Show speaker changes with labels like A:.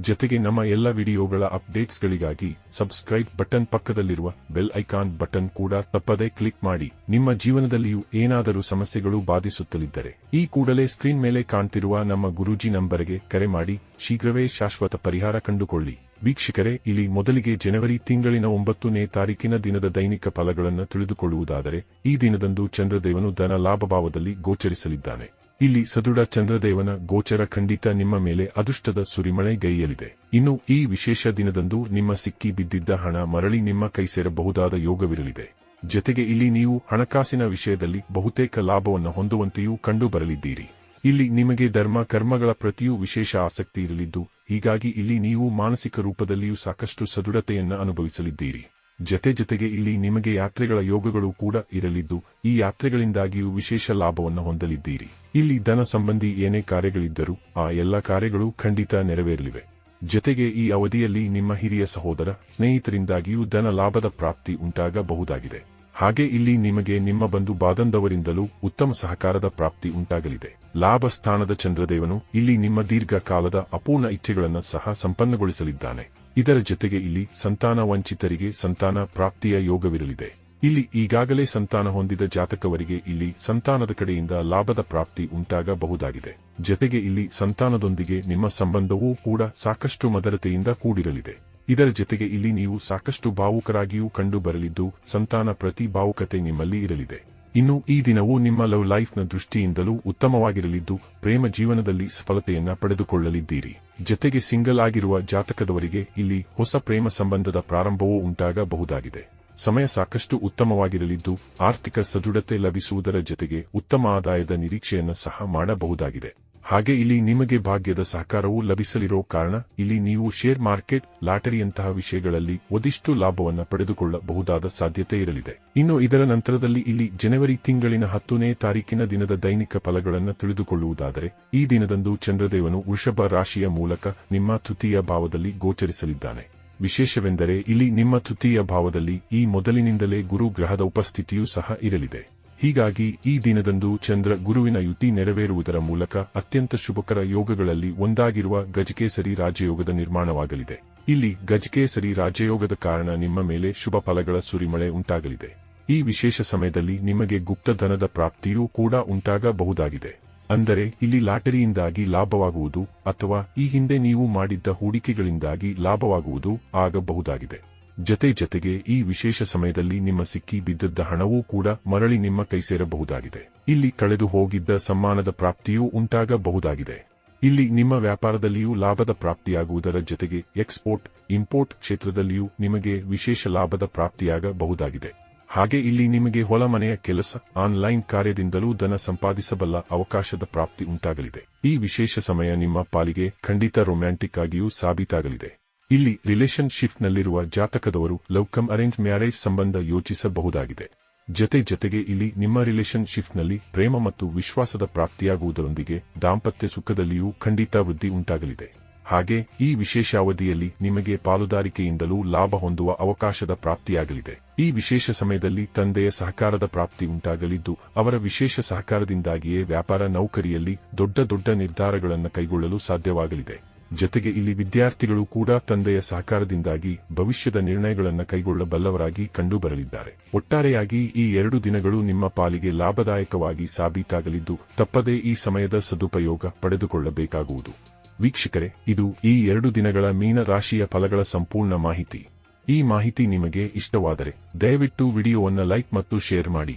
A: ಜೊತೆಗೆ ನಮ್ಮ ಎಲ್ಲ ವಿಡಿಯೋಗಳ ಅಪ್ಡೇಟ್ಸ್ಗಳಿಗಾಗಿ ಸಬ್ಸ್ಕ್ರೈಬ್ ಬಟನ್ ಪಕ್ಕದಲ್ಲಿರುವ ಬೆಲ್ ಐಕಾನ್ ಬಟನ್ ಕೂಡ ತಪ್ಪದೇ ಕ್ಲಿಕ್ ಮಾಡಿ. ನಿಮ್ಮ ಜೀವನದಲ್ಲಿಯೂ ಏನಾದರೂ ಸಮಸ್ಯೆಗಳು ಬಾಧಿಸುತ್ತಲಿದ್ದರೆ ಈ ಕೂಡಲೇ ಸ್ಕ್ರೀನ್ ಮೇಲೆ ಕಾಣ್ತಿರುವ ನಮ್ಮ ಗುರೂಜಿ ನಂಬರ್ಗೆ ಕರೆ ಮಾಡಿ. ಶೀಘ್ರವೇ ಶಾಶ್ವತ ಪರಿಹಾರ ಕಂಡುಕೊಳ್ಳಿ. ವೀಕ್ಷಕರೇ, ಇಲ್ಲಿ ಮೊದಲಿಗೆ ಜನವರಿ ತಿಂಗಳಿನ ಒಂಬತ್ತನೇ ತಾರೀಕಿನ ದಿನದ ದೈನಿಕ ಫಲಗಳನ್ನು ತಿಳಿದುಕೊಳ್ಳುವುದಾದರೆ ಈ ದಿನದಂದು ಚಂದ್ರದೇವನು ಧನ ಲಾಭಭಾವದಲ್ಲಿ ಗೋಚರಿಸಲಿದ್ದಾನೆ. ಇಲ್ಲಿ ಸದೃಢ ಚಂದ್ರದೇವನ ಗೋಚರ ಖಂಡಿತ ನಿಮ್ಮ ಮೇಲೆ ಅದೃಷ್ಟದ ಸುರಿಮಳೆ ಗೈಯಲಿದೆ. ಇನ್ನು ಈ ವಿಶೇಷ ದಿನದಂದು ನಿಮ್ಮ ಸಿಕ್ಕಿ ಬಿದ್ದಿದ್ದ ಹಣ ಮರಳಿ ನಿಮ್ಮ ಕೈ ಸೇರಬಹುದಾದ ಯೋಗವಿರಲಿದೆ. ಜತೆಗೆ ಇಲ್ಲಿ ನೀವು ಹಣಕಾಸಿನ ವಿಷಯದಲ್ಲಿ ಬಹುತೇಕ ಲಾಭವನ್ನು ಹೊಂದುವಂತೆಯೂ ಕಂಡು ಬರಲಿದ್ದೀರಿ ಇಲ್ಲಿ ನಿಮಗೆ ಧರ್ಮ ಕರ್ಮಗಳ ಪ್ರತಿಯೂ ವಿಶೇಷ ಆಸಕ್ತಿ ಇರಲಿದ್ದು, ಹೀಗಾಗಿ ಇಲ್ಲಿ ನೀವು ಮಾನಸಿಕ ರೂಪದಲ್ಲಿಯೂ ಸಾಕಷ್ಟು ಸದೃಢತೆಯನ್ನು ಅನುಭವಿಸಲಿದ್ದೀರಿ. ಜತೆ ಜತೆಗೆ ಇಲ್ಲಿ ನಿಮಗೆ ಯಾತ್ರೆಗಳ ಯೋಗಗಳು ಕೂಡ ಇರಲಿದ್ದು, ಈ ಯಾತ್ರೆಗಳಿಂದಾಗಿಯೂ ವಿಶೇಷ ಲಾಭವನ್ನು ಹೊಂದಲಿದ್ದೀರಿ. ಇಲ್ಲಿ ಧನ ಸಂಬಂಧಿ ಏನೇ ಕಾರ್ಯಗಳಿದ್ದರೂ, ಆ ಎಲ್ಲ ಕಾರ್ಯಗಳು ಖಂಡಿತ ನೆರವೇರಲಿವೆ. ಜತೆಗೆ ಈ ಅವಧಿಯಲ್ಲಿ ನಿಮ್ಮ ಹಿರಿಯ ಸಹೋದರ, ಸ್ನೇಹಿತರಿಂದಾಗಿಯೂ ಧನ ಲಾಭದ ಪ್ರಾಪ್ತಿ ಉಂಟಾಗಬಹುದಾಗಿದೆ. ಹಾಗೆ ಇಲ್ಲಿ ನಿಮಗೆ ನಿಮ್ಮ ಬಂಧು ಬಾದಂದವರಿಂದಲೂ ಉತ್ತಮ ಸಹಕಾರದ ಪ್ರಾಪ್ತಿ ಉಂಟಾಗಲಿದೆ. ಲಾಭ ಸ್ಥಾನದ ಚಂದ್ರದೇವನು ಇಲ್ಲಿ ನಿಮ್ಮ ದೀರ್ಘಕಾಲದ ಅಪೂರ್ಣ ಇಚ್ಛೆಗಳನ್ನು ಸಹ ಸಂಪನ್ನಗೊಳಿಸಲಿದ್ದಾನೆ. ಇದರ ಜೊತೆಗೆ ಇಲ್ಲಿ ಸಂತಾನ ವಂಚಿತರಿಗೆ ಸಂತಾನ ಪ್ರಾಪ್ತಿಯ ಯೋಗವಿರಲಿದೆ. ಇಲ್ಲಿ ಈಗಾಗಲೇ ಸಂತಾನ ಹೊಂದಿದ ಜಾತಕವರಿಗೆ ಇಲ್ಲಿ ಸಂತಾನದ ಕಡೆಯಿಂದ ಲಾಭದ ಪ್ರಾಪ್ತಿ ಉಂಟಾಗಬಹುದಾಗಿದೆ. ಜೊತೆಗೆ ಇಲ್ಲಿ ಸಂತಾನದೊಂದಿಗೆ ನಿಮ್ಮ ಸಂಬಂಧವೂ ಕೂಡ ಸಾಕಷ್ಟು ಮದರತೆಯಿಂದ ಕೂಡಿರಲಿದೆ. ಇದರ ಜೊತೆಗೆ ಇಲ್ಲಿ ನೀವು ಸಾಕಷ್ಟು ಭಾವುಕರಾಗಿಯೂ ಕಂಡು ಬರಲಿದ್ದು ಸಂತಾನ ಪ್ರತಿ ಭಾವುಕತೆ ನಿಮ್ಮಲ್ಲಿ ಇರಲಿದೆ. ಇನ್ನು ಈ ದಿನವು ನಿಮ್ಮ ಲವ್ ಲೈಫ್ನ ದೃಷ್ಟಿಯಿಂದಲೂ ಉತ್ತಮವಾಗಿರಲಿದ್ದು, ಪ್ರೇಮ ಜೀವನದಲ್ಲಿ ಸಫಲತೆಯನ್ನ ಪಡೆದುಕೊಳ್ಳಲಿದ್ದೀರಿ. ಜತೆಗೆ ಸಿಂಗಲ್ ಆಗಿರುವ ಜಾತಕದವರಿಗೆ ಇಲ್ಲಿ ಹೊಸ ಪ್ರೇಮ ಸಂಬಂಧದ ಪ್ರಾರಂಭವೂ ಉಂಟಾಗಬಹುದಾಗಿದೆ. ಸಮಯ ಸಾಕಷ್ಟು ಉತ್ತಮವಾಗಿರಲಿದ್ದು, ಆರ್ಥಿಕ ಸದೃಢತೆ ಲಭಿಸುವುದರ ಜತೆಗೆ ಉತ್ತಮ ಆದಾಯದ ನಿರೀಕ್ಷೆಯನ್ನು ಸಹ ಮಾಡಬಹುದಾಗಿದೆ. ಹಾಗೆ ಇಲ್ಲಿ ನಿಮಗೆ ಭಾಗ್ಯದ ಸಹಕಾರವೂ ಲಭಿಸಲಿರೋ ಕಾರಣ ಇಲ್ಲಿ ನೀವು ಶೇರ್ ಮಾರ್ಕೆಟ್, ಲಾಟರಿಯಂತಹ ವಿಷಯಗಳಲ್ಲಿ ಒದಿಷ್ಟು ಲಾಭವನ್ನು ಪಡೆದುಕೊಳ್ಳಬಹುದಾದ ಸಾಧ್ಯತೆ ಇರಲಿದೆ. ಇನ್ನು ಇದರ ನಂತರದಲ್ಲಿ ಇಲ್ಲಿ ಜನವರಿ ತಿಂಗಳಿನ ಹತ್ತನೇ ತಾರೀಕಿನ ದಿನದ ದೈನಿಕ ಫಲಗಳನ್ನು ತಿಳಿದುಕೊಳ್ಳುವುದಾದರೆ, ಈ ದಿನದಂದು ಚಂದ್ರದೇವನು ವೃಷಭ ರಾಶಿಯ ಮೂಲಕ ನಿಮ್ಮ ತೃತೀಯ ಭಾವದಲ್ಲಿ ಗೋಚರಿಸಲಿದ್ದಾನೆ. ವಿಶೇಷವೆಂದರೆ ಇಲ್ಲಿ ನಿಮ್ಮ ತೃತೀಯ ಭಾವದಲ್ಲಿ ಈ ಮೊದಲಿನಿಂದಲೇ ಗುರು ಗ್ರಹದ ಉಪಸ್ಥಿತಿಯೂ ಸಹ ಇರಲಿದೆ. ಹೀಗಾಗಿ ಈ ದಿನದಂದು ಚಂದ್ರ ಗುರುವಿನ ಯುತಿ ನೆರವೇರುವುದರ ಮೂಲಕ ಅತ್ಯಂತ ಶುಭಕರ ಯೋಗಗಳಲ್ಲಿ ಒಂದಾಗಿರುವ ಗಜಕೇಸರಿ ರಾಜಯೋಗದ ನಿರ್ಮಾಣವಾಗಲಿದೆ. ಇಲ್ಲಿ ಗಜಕೇಸರಿ ರಾಜಯೋಗದ ಕಾರಣ ನಿಮ್ಮ ಮೇಲೆ ಶುಭ ಫಲಗಳ ಸುರಿಮಳೆ ಉಂಟಾಗಲಿದೆ. ಈ ವಿಶೇಷ ಸಮಯದಲ್ಲಿ ನಿಮಗೆ ಗುಪ್ತಧನದ ಪ್ರಾಪ್ತಿಯೂ ಕೂಡ ಉಂಟಾಗಬಹುದಾಗಿದೆ. ಅಂದರೆ ಇಲ್ಲಿ ಲಾಟರಿಯಿಂದಾಗಿ ಲಾಭವಾಗುವುದು ಅಥವಾ ಈ ಹಿಂದೆ ನೀವು ಮಾಡಿದ್ದ ಹೂಡಿಕೆಗಳಿಂದಾಗಿ ಲಾಭವಾಗುವುದು ಆಗಬಹುದಾಗಿದೆ. ಜತೆ ಜತೆಗೆ ಈ ವಿಶೇಷ ಸಮಯದಲ್ಲಿ ನಿಮ್ಮ ಸಿಕ್ಕಿ ಬಿದ್ದದ್ದ ಹಣವೂ ಕೂಡ ಮರಳಿ ನಿಮ್ಮ ಕೈ ಸೇರಬಹುದಾಗಿದೆ. ಇಲ್ಲಿ ಕಳೆದು ಹೋಗಿದ್ದ ಸಮ್ಮಾನದ ಪ್ರಾಪ್ತಿಯೂ ಉಂಟಾಗಬಹುದಾಗಿದೆ. ಇಲ್ಲಿ ನಿಮ್ಮ ವ್ಯಾಪಾರದಲ್ಲಿಯೂ ಲಾಭದ ಪ್ರಾಪ್ತಿಯಾಗುವುದರ ಜೊತೆಗೆ ಎಕ್ಸ್ಪೋರ್ಟ್, ಇಂಪೋರ್ಟ್ ಕ್ಷೇತ್ರದಲ್ಲಿಯೂ ನಿಮಗೆ ವಿಶೇಷ ಲಾಭದ ಪ್ರಾಪ್ತಿಯಾಗಬಹುದಾಗಿದೆ. ಹಾಗೆ ಇಲ್ಲಿ ನಿಮಗೆ ಹೊಲ ಮನೆಯ ಕೆಲಸ, ಆನ್ಲೈನ್ ಕಾರ್ಯದಿಂದಲೂ ಧನ ಸಂಪಾದಿಸಬಲ್ಲ ಅವಕಾಶದ ಪ್ರಾಪ್ತಿ ಉಂಟಾಗಲಿದೆ. ಈ ವಿಶೇಷ ಸಮಯ ನಿಮ್ಮ ಪಾಲಿಗೆ ಖಂಡಿತ ರೊಮ್ಯಾಂಟಿಕ್ ಆಗಿಯೂ ಸಾಬೀತಾಗಲಿದೆ. ಇಲ್ಲಿ ರಿಲೇಶನ್ಶಿಪ್ನಲ್ಲಿರುವ ಜಾತಕದವರು ಲವ್ಕಮ್ ಅರೇಂಜ್ ಮ್ಯಾರೇಜ್ ಸಂಬಂಧ ಯೋಚಿಸಬಹುದಾಗಿದೆ. ಜತೆ ಜತೆಗೆ ಇಲ್ಲಿ ನಿಮ್ಮ ರಿಲೇಶನ್ಶಿಪ್ನಲ್ಲಿ ಪ್ರೇಮ ಮತ್ತು ವಿಶ್ವಾಸದ ಪ್ರಾಪ್ತಿಯಾಗುವುದರೊಂದಿಗೆ ದಾಂಪತ್ಯ ಸುಖದಲ್ಲಿಯೂ ಖಂಡಿತ ವೃದ್ಧಿ ಉಂಟಾಗಲಿದೆ. ಹಾಗೆ ಈ ವಿಶೇಷ ಅವಧಿಯಲ್ಲಿ ನಿಮಗೆ ಪಾಲುದಾರಿಕೆಯಿಂದಲೂ ಲಾಭ ಹೊಂದುವ ಅವಕಾಶದ ಪ್ರಾಪ್ತಿಯಾಗಲಿದೆ. ಈ ವಿಶೇಷ ಸಮಯದಲ್ಲಿ ತಂದೆಯ ಸಹಕಾರದ ಪ್ರಾಪ್ತಿ ಉಂಟಾಗಲಿದ್ದು, ಅವರ ವಿಶೇಷ ಸಹಕಾರದಿಂದಾಗಿಯೇ ವ್ಯಾಪಾರ ನೌಕರಿಯಲ್ಲಿ ದೊಡ್ಡ ದೊಡ್ಡ ನಿರ್ಧಾರಗಳನ್ನು ಕೈಗೊಳ್ಳಲು ಸಾಧ್ಯವಾಗಲಿದೆ. ಜೊತೆಗೆ ಇಲ್ಲಿ ವಿದ್ಯಾರ್ಥಿಗಳು ಕೂಡ ತಂದೆಯ ಸಹಕಾರದಿಂದಾಗಿ ಭವಿಷ್ಯದ ನಿರ್ಣಯಗಳನ್ನು ಕೈಗೊಳ್ಳಬಲ್ಲವರಾಗಿ ಕಂಡುಬರಲಿದ್ದಾರೆ. ಒಟ್ಟಾರೆಯಾಗಿ ಈ ಎರಡು ದಿನಗಳು ನಿಮ್ಮ ಪಾಲಿಗೆ ಲಾಭದಾಯಕವಾಗಿ ಸಾಬೀತಾಗಲಿದ್ದು ತಪ್ಪದೇ ಈ ಸಮಯದ ಸದುಪಯೋಗ ಪಡೆದುಕೊಳ್ಳಬೇಕಾಗುವುದು. ವೀಕ್ಷಕರೇ, ಇದು ಈ ಎರಡು ದಿನಗಳ ಮೀನ ರಾಶಿಯ ಫಲಗಳ ಸಂಪೂರ್ಣ ಮಾಹಿತಿ. ಈ ಮಾಹಿತಿ ನಿಮಗೆ ಇಷ್ಟವಾದರೆ ದಯವಿಟ್ಟು ವಿಡಿಯೋವನ್ನು ಲೈಕ್ ಮತ್ತು ಶೇರ್ ಮಾಡಿ.